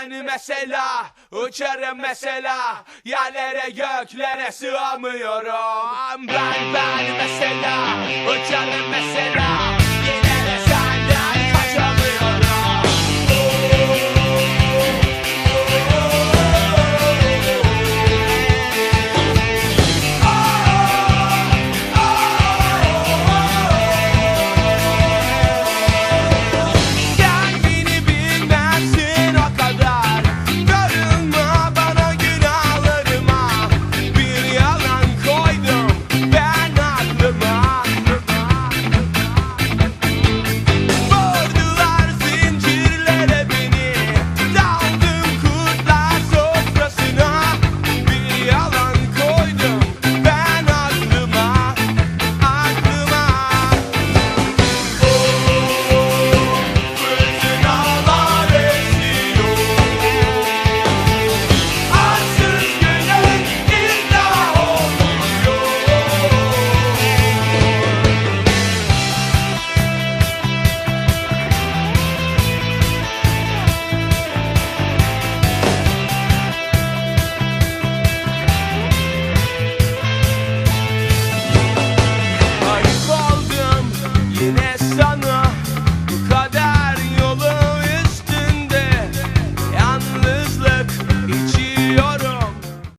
ben mesela Uçarım mesela Yerlere göklere sığamıyorum. Ben ben mesela.